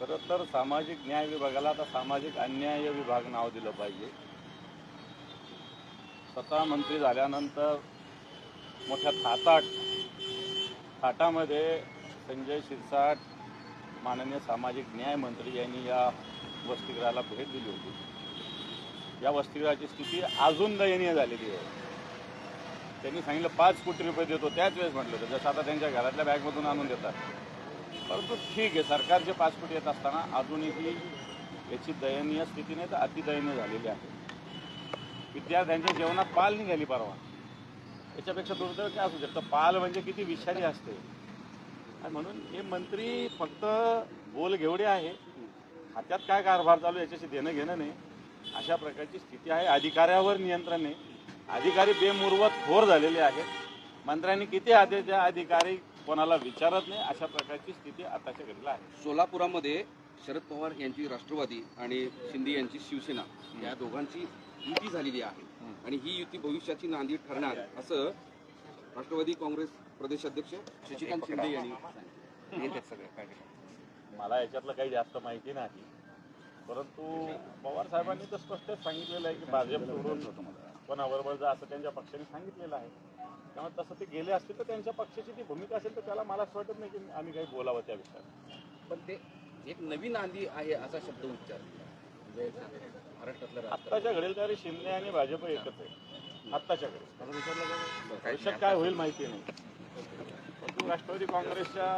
खरं तर सामाजिक न्याय विभागाला आता सामाजिक अन्याय विभाग नाव दिलं पाहिजे. स्वतः मंत्री झाल्यानंतर मोठ्या थाटात थाटामध्ये संजय शिरसाट माननीय सामाजिक न्याय मंत्री यांनी या वसतिगृहाला भेट दिली होती. या वसतिगृहाची स्थिती अजून दयनीय झालेली आहे. त्यांनी सांगितलं पाच कोटी रुपये देतो त्याच वेळेस म्हटलं होतं. जसं आता त्यांच्या घरातल्या बॅगमधून आणून देतात. परंतु ठीक आहे सरकारचे पासपोर्ट येत असताना अजूनही याची दयनीय स्थिती नाही तर अतिदयनीय झालेली आहे. विद्यार्थ्यांच्या जेवणात पाल निघाली परवा. याच्यापेक्षा दुर्दैव काय असू शकतं? पाल म्हणजे किती विषारी असते. आणि म्हणून हे मंत्री फक्त बोल घेवडे आहे. हातात काय कारभार चालू याच्याशी देणं घेणं नाही. अशा प्रकारची स्थिती आहे. अधिकाऱ्यावर नियंत्रण नाही. अधिकारी बेमुरवत खोर झालेले आहेत. मंत्र्यांनी किती आदेश द्या? अधिकारी कोणाला विचारत नाही अशा प्रकारची स्थिती आताच्या घडीला आहे. सोलापुरामध्ये शरद पवार यांची राष्ट्रवादी आणि शिंदे यांची शिवसेना या दोघांची युती झालेली आहे. आणि ही युती भविष्याची नांदी ठरणार असं राष्ट्रवादी काँग्रेस प्रदेशाध्यक्ष शशिकांत शिंदे यांनी सांगितलं. मला याच्यातलं काही जास्त माहिती नाही. परंतु पवार साहेबांनी तर स्पष्टच सांगितलेलं आहे की भाजप सोडून कोणाबरोबर जा असं त्यांच्या पक्षाने सांगितलेलं आहे त्यामुळे तसं ते गेले असतील तर त्यांच्या पक्षाची ती भूमिका असेल तर त्याला मला असं वाटत नाही की आम्ही काही बोलावं त्या विषयात पण ते एक नवीन नांदी आहे असा शब्द उच्चार. म्हणजे. आत्ताच्या घडील तरी शिंदे आणि भाजप एकच आहे. आत्ताच्या घडी भविष्यात काय होईल माहिती नाही. परंतु राष्ट्रवादी काँग्रेसच्या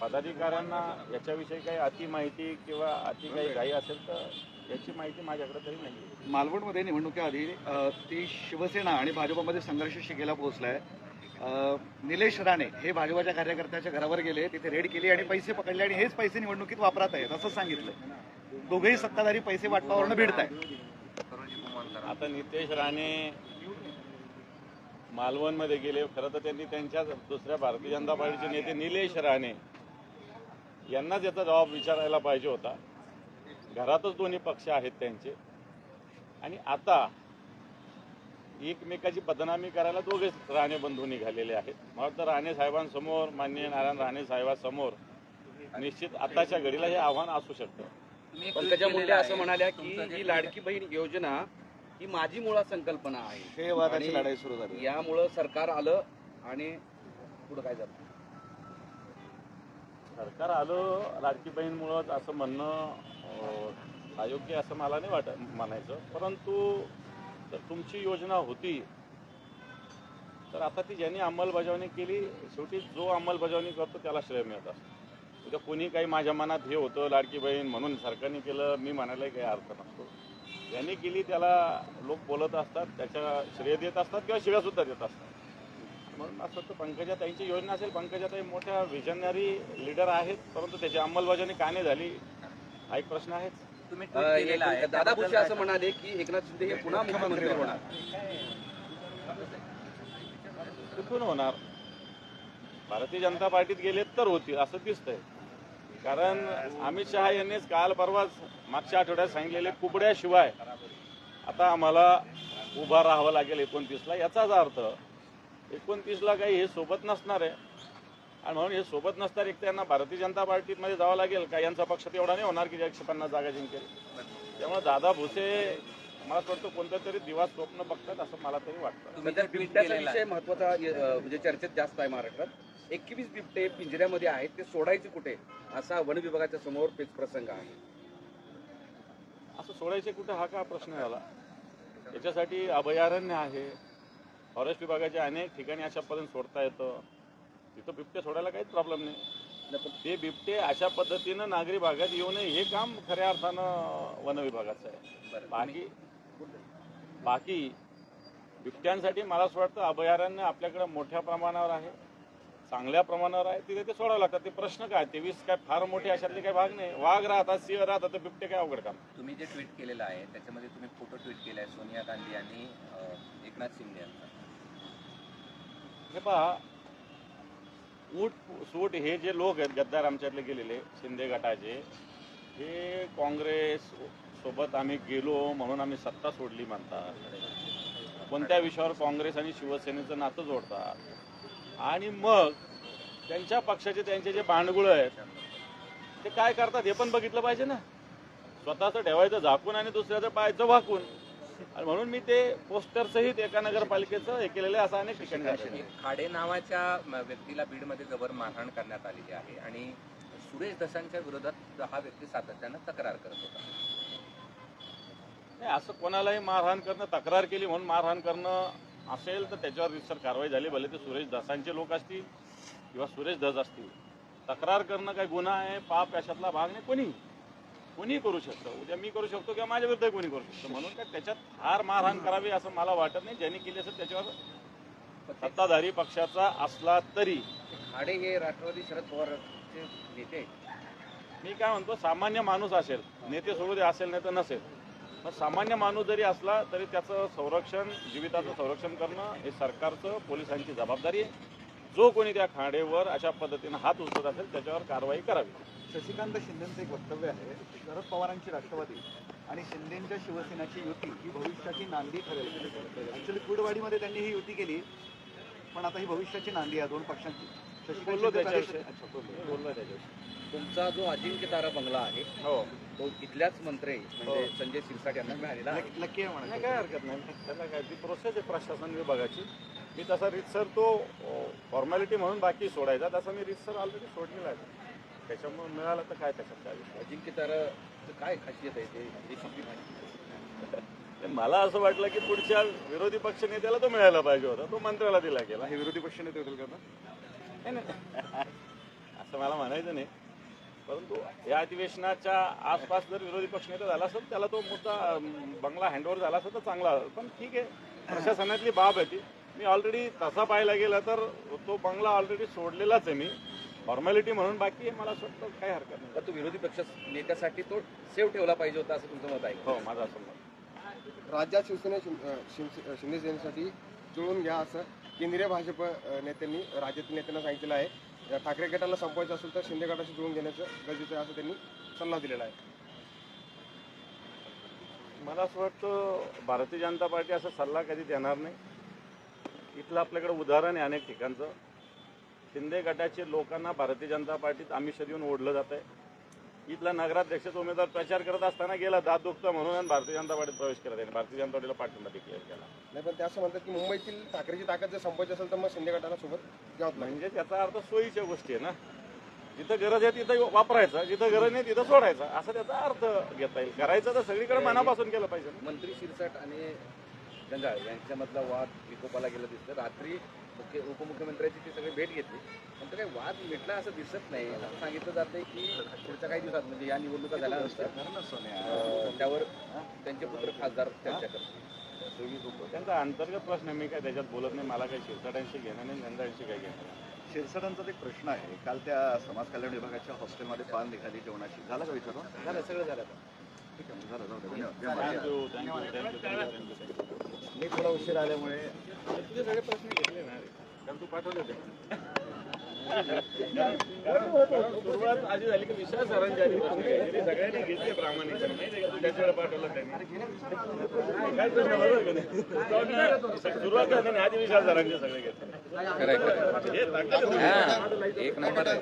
पदाधिकाऱ्यांना याच्याविषयी काही अति माहिती किंवा अति काही घाई असेल तर याची माहिती माझ्याकडे तरी नाही. मालवणमध्ये निवडणुकीआधी ती शिवसेना आणि भाजपमध्ये संघर्ष शिगेला पोहोचलाय. निलेश राणे हे भाजपाच्या कार्यकर्त्याच्या घरावर गेले तिथे रेड केली आणि पैसे पकडले आणि हेच पैसे निवडणुकीत वापरत आहेत असं सांगितलं दोघेही सत्ताधारी पैसे वाटपावरनं भिडत आहेत आता नितेश राणे मालवणमध्ये गेले खरं तर त्यांनी त्यांच्या दुसऱ्या भारतीय जनता पार्टीचे नेते निलेश राणे यांनाच याचा जबाब विचारायला पाहिजे होता. घरातच दोन्ही पक्ष आहेत त्यांचे. आणि आता एकमेकाची बदनामी करायला दोघेच राणे बंधू निघालेले आहेत. मला वाटतं राणे साहेबांसमोर माननीय नारायण राणे साहेबांसमोर निश्चित आताच्या घडीला हे आव्हान असू शकतं. पंकजा मुंडे असं म्हणाल्या की ही लाडकी बहीण योजना ही माझी मुळात संकल्पना आहे. लढाई सुरू झाली. यामुळं सरकार आलं आणि पुढं काय झालं सरकार आलं लाडकी बहीणमुळंच असं म्हणणं अयोग्य असं मला नाही वाटत म्हणायचं. परंतु जर तुमची योजना होती तर आता ती ज्यांनी अंमलबजावणी केली शेवटी जो अंमलबजावणी करतो त्याला श्रेय मिळत असतं. उद्या कोणी काही माझ्या मनात हे होतं लाडकी बहीण म्हणून सरकारने केलं मी म्हणायलाही काही अर्थ नसतो. ज्यांनी केली त्याला लोक बोलत असतात त्याच्या श्रेय देत असतात किंवा शिव्यासुद्धा देत असतात. म्हणून असं तर पंकजा ताईंची योजना असेल पंकजाताई मोठ्या विजनरी लीडर आहेत परंतु त्याची अंमलबजावणी का नाही झाली? हा एक प्रश्न आहेच तुम्ही केलेलं आहे. दादा भुसे असं म्हणाले की एकनाथ शिंदे हे पुन्हा मुख्यमंत्री होणार. कुठून होणार? भारतीय जनता पार्टीत गेले तर होतील असं दिसतंय. कारण अमित शहा यांनीच काल परवाच मागच्या आठवड्यात सांगितलेले कुबड्याशिवाय आता आम्हाला उभा राहावं लागेल एकोणतीसला याचाच अर्थ. एकोणतीसला काही हे सोबत नसणार आहे. आणि म्हणून हे सोबत नसणार एक त्यांना भारतीय जनता पार्टीमध्ये जावं लागेल का? यांचा पक्ष तेवढा नाही होणार की एकशे पन्नास जागा जिंकेल. त्यामुळे दादा भुसे मला वाटतं कोणत्या तरी दिवा स्वप्न बघतात असं मला तरी वाटतं. बिबट्याचा विषय महत्त्वाचा म्हणजे चर्चेत जास्त आहे महाराष्ट्रात. एकवीस बिबटे पिंजऱ्यामध्ये आहेत ते सोडायचे कुठे? असा वन विभागाच्या समोर पेच प्रसंग आहे. असं सोडायचे कुठे हा का प्रश्न झाला? याच्यासाठी अभयारण्य आहे फॉरेस्ट विभागाच्या अनेक ठिकाणी अशा पद्धतीने सोडता येतं. तिथं बिबटे सोडायला काहीच प्रॉब्लेम नाही. पण ते बिबटे अशा पद्धतीनं नागरी भागात येऊ नये हे काम खऱ्या अर्थानं वन विभागाचं आहे. बाकी बाकी बिबट्यांसाठी मला असं वाटतं अभयारण्य आपल्याकडे मोठ्या प्रमाणावर आहे. चांगल्या प्रमाणावर आहे. तिथे ते सोडावं लागतात ते प्रश्न काय? तेवीस काय फार मोठे अशातले काही भाग नाही. वाघ राहतात सिंह राहतात तर बिबटे काय अवघड काम? तुम्ही जे ट्विट केलेलं आहे त्याच्यामध्ये तुम्ही फोटो ट्विट केलाय. सोनिया गांधी आणि एकनाथ शिंदे यांचा. हे पहा. ऊट सूट हे जे लोक आहेत गद्दार आमच्यातले गेलेले शिंदे गटाचे हे काँग्रेस सोबत आम्ही गेलो म्हणून आम्ही सत्ता सोडली म्हणतात. कोणत्या विषयावर काँग्रेस आणि शिवसेनेचं नातं जोडतात? आणि मग त्यांच्या पक्षाचे त्यांचे जे भांडगुळ आहेत ते काय करतात हे पण बघितलं पाहिजे ना. स्वतःचं ठेवायचं झाकून आणि दुसऱ्याचं पाहायचं वाकून आणि म्हणून मी ते पोस्टर सहित एका नगरपालिकेचं हे केलेलं आहे असं अनेक ठिकाणी. खाडे नावाच्या व्यक्तीला बीडमध्ये जबर मारहाण करण्यात आलेली आहे आणि सुरेश दसांच्या विरोधात हा व्यक्ती सातत्यानं तक्रार करत होता. नाही असं कोणालाही मारहाण करणं तक्रार केली म्हणून मारहाण करणं असेल तर त्याच्यावर रितसर कारवाई झाली भले ते सुरेश दसांचे लोक असतील किंवा सुरेश दस असतील. तक्रार करणं काय गुन्हा आहे पाप याच्यातला भाग नाही कोणी कोणी करू शकतं. उद्या मी करू शकतो किंवा माझ्या विरुद्ध कोणी करू शकतो. म्हणून काय त्याच्यात फार मारहाण करावी असं मला वाटत नाही. ज्यांनी केली असेल त्याच्यावर सत्ताधारी पक्षाचा असला तरी. खाडे हे राष्ट्रवादी शरद पवारचे नेते मी काय म्हणतो सामान्य माणूस असेल नेते सोडू दे असेल नाही तर नसेल. मग सामान्य माणूस जरी असला तरी त्याचं संरक्षण जीविताचं संरक्षण करणं हे सरकारचं पोलिसांची जबाबदारी आहे. जो कोणी त्या खांडेवर अशा पद्धतीनं हात उचलत असेल त्याच्यावर कारवाई करावी. शशिकांत शिंदेचं एक वक्तव्य आहे शरद पवारांची राष्ट्रवादी आणि शिंदेच्या शिवसेनाची युती ही भविष्याची नांदी ठरेल. ऍक्च्युली कुडवाडीमध्ये त्यांनी ही युती केली पण आता ही भविष्याची नांदी आहे दोन पक्षांची. तुमचा जो अजिंक्य तारा बंगला आहे हो. तो इथल्याच मंत्री म्हणजे संजय शिरसाट यांना मिळालेला नक्की- आहे नाही म्हणा काय हरकत नाही. त्याला काय ती प्रोसेस आहे प्रशासन विभागाची. मी तसा रितसर तो फॉर्मॅलिटी म्हणून बाकी सोडायचा. तसा मी रितसर ऑलरेडी सोडलेला आहे. त्याच्यामुळे मिळालं तर काय त्याच्यात काय अजिंक्य ताराचं काय खासियत आहे ते? माहिती. मला असं वाटलं की पुढच्या विरोधी पक्ष नेत्याला तो मिळायला पाहिजे होता. तो मंत्र्याला दिला गेला. हे विरोधी पक्ष नेते होतील का? नाही. असं मला म्हणायचं नाही. परंतु या अधिवेशनाच्या आसपास जर विरोधी पक्षनेता झाला असेल त्याला तो अं, बंगला हँडओव्हर झाला असेल तर चांगला. पण ठीक आहे. प्रशासनातली बाब आहे ती. मी ऑलरेडी तसा पाहायला गेला तर तो बंगला ऑलरेडी सोडलेलाच आहे मी. फॉर्मॅलिटी म्हणून बाकी आहे मला असं वाटतं काही हरकत नाही. तर तो विरोधी पक्ष नेत्यासाठी तो सेव ठेवला पाहिजे होता असं तुमचं मत आहे? हो माझं असं मत. राज्यात शिवसेना शिंदे सेनेसाठी जुळून घ्या असं केंद्रीय भाजप नेत्यांनी राज्यातील नेत्यांना सांगितलेलं आहे. या ठाकरे गटाला संपवायचं असेल तर शिंदे गटाशी जुळून घेण्याचं गरजेचं आहे असं त्यांनी सल्ला दिलेला आहे. मला असं वाटतं भारतीय जनता पार्टी असा सल्ला कधी देणार नाही. इथलं आपल्याकडे उदाहरण आहे अनेक ठिकाणचं. शिंदे गटाचे लोकांना भारतीय जनता पार्टीत आमिष देऊन ओढलं जात आहे. इथला नगराध्यक्षाचा उमेदवार प्रचार करत असताना गेला दात दुखतं म्हणून आणि भारतीय जनता पार्टीत प्रवेश केला त्याने. भारतीय जनता पार्टीला पाठिंबा डिक्लेअर केला. नाही पण ते असं म्हणतात की मुंबईतील ठाकरेची ताकद जर संपवायची असेल तर मग शिंदे गटाला सोबत म्हणजे त्याचा अर्थ सोयीच्या गोष्टी आहे ना. जिथं गरज आहे तिथं वापरायचं जिथं गरज नाही तिथं सोडायचं. असा त्याचा अर्थ घेता येईल. करायचं तर सगळीकडे मनापासून केलं पाहिजे. मंत्री शिरसाट आणि जंजाळ यांच्यामधला वाद विकोपाला गेला दिसतं रात्री मुख्य उपमुख्यमंत्र्यांची ती सगळी भेट घेतली. पण तो काही वाद मिटला असं दिसत नाही. असं सांगितलं जातंय की पुढच्या काही दिवसात म्हणजे या निवडणुका झाल्यानंतर त्यावर त्यांचे पुत्र खासदार चर्चा करतील त्यांचा अंतर्गत प्रश्न आहे. मी काय त्याच्यात बोलत नाही. मला काही शिरसाटांशी घेणं नाही नंदांशी काही घेणं नाही. शिरसाटांचा एक प्रश्न आहे. काल त्या समाज कल्याण विभागाच्या हॉस्टेलमध्ये पान निघाली जेवणाची. झालं का विचारून? झालं सगळं झालं ठीक आहे झालं. धन्यवाद. मी थोडा उशीर आल्यामुळे तुझे सगळे प्रश्न घेतले ना रे. कारण तू पाठवले होते सुरुवात अशी झाली की विशाल सरांची आधी प्रश्न घेतले. सगळ्यांनी घेतले प्रामाणिकपणे माहिती आहे का तू त्याच्याकडे पाठवलं त्यांनी काय प्रश्न बरोबर का नाही? सुरुवात झाली आधी विशाल सरांचे सगळे घेतले एक नंबर आहे.